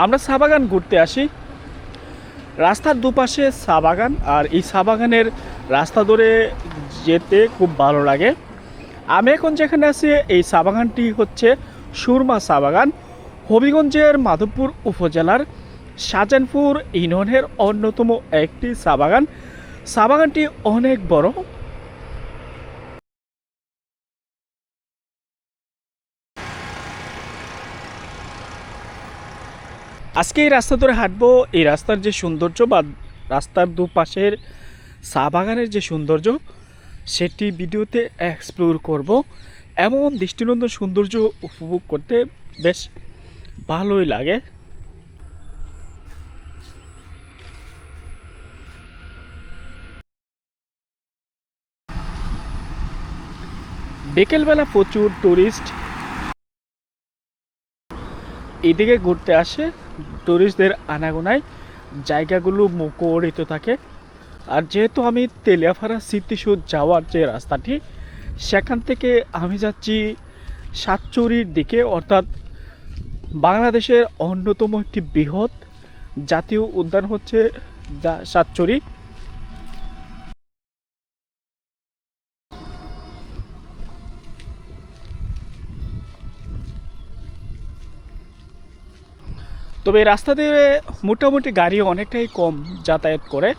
আমরা চা বাগান ঘুরতে আসি। রাস্তার দুপাশে চা বাগান আর এই চা বাগানের রাস্তা ধরে যেতে খুব ভালো লাগে। আমি এখন যেখানে আছি, এই চা বাগানটি হচ্ছে সুরমা চা বাগান। হবিগঞ্জের মাধবপুর উপজেলার শাহজাহানপুর ইউনিয়নের অন্যতম একটি চা বাগান। চা বাগানটি অনেক বড় আজকে এই রাস্তা ধরে হাঁটবো, এই রাস্তার যে সৌন্দর্য বা রাস্তার দুপাশের চা বাগানের যে সৌন্দর্য, সেটি ভিডিওতে এক্সপ্লোর করব। এমন দৃষ্টিনন্দন সৌন্দর্য উপভোগ করতে বেশ ভালোই লাগে। বিকেলবেলা প্রচুর টুরিস্ট এদিকে ঘুরতে আসে টুরিস্টদের আনাগোনায়। জায়গাগুলো মুখরিত থাকে। আর যেহেতু আমি তেলিয়াফাড়া স্মৃতিসৌধ যাওয়ার যে রাস্তাটি, সেখান থেকে আমি যাচ্ছি সাতচুরির দিকে, অর্থাৎ বাংলাদেশের অন্যতম একটি বৃহৎ জাতীয় উদ্যান হচ্ছে সাতচুরি। তবে এই রাস্তা দিয়ে মোটামুটি গাড়ি অনেকটাই কম যাতায়াত করে।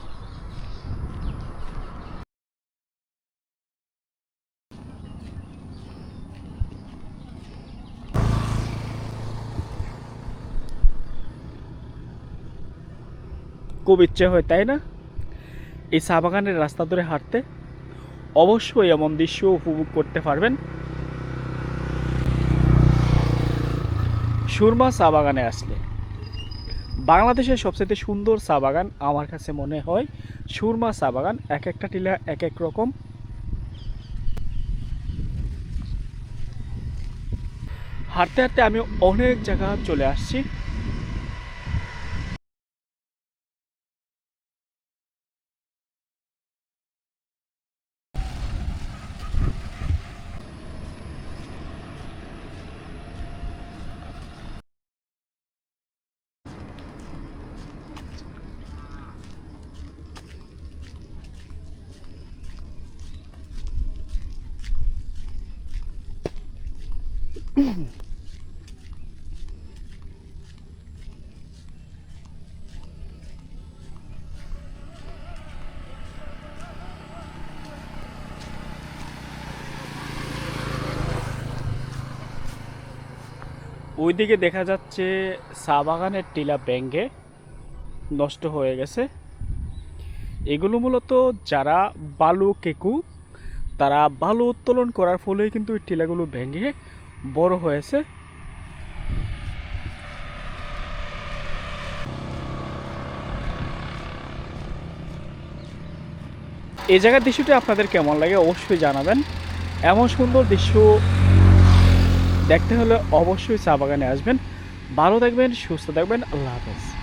খুব ইচ্ছে হয়, তাই না? এই চা বাগানের রাস্তা ধরে হাঁটতে অবশ্যই এমন দৃশ্য উপভোগ করতে পারবেন। সুরমা চা বাগানে আসলে। বাংলাদেশের সবচেয়ে সুন্দর চা বাগান আমার কাছে মনে হয় সুরমা চা বাগান। এক একটা টিলা এক এক রকম। হাঁটতে হাঁটতে আমি অনেক জায়গা চলে আসছি। ওইদিকে দেখা যাচ্ছে চা বাগানের টিলা ব্যাঙ্গে নষ্ট হয়ে গেছে। এগুলো মূলত যারা বালু কেকু, তারা বালু উত্তোলন করার ফলেই কিন্তু এই টিলাগুলো ভেঙে বড় হয়েছে। এই জায়গার দৃশ্যটি আপনাদের কেমন লাগে অবশ্যই জানাবেন। এমন সুন্দর দৃশ্য দেখতে হলে অবশ্যই চা বাগানে আসবেন। ভালো থাকবেন, সুস্থ থাকবেন, আল্লাহ হাফেজ।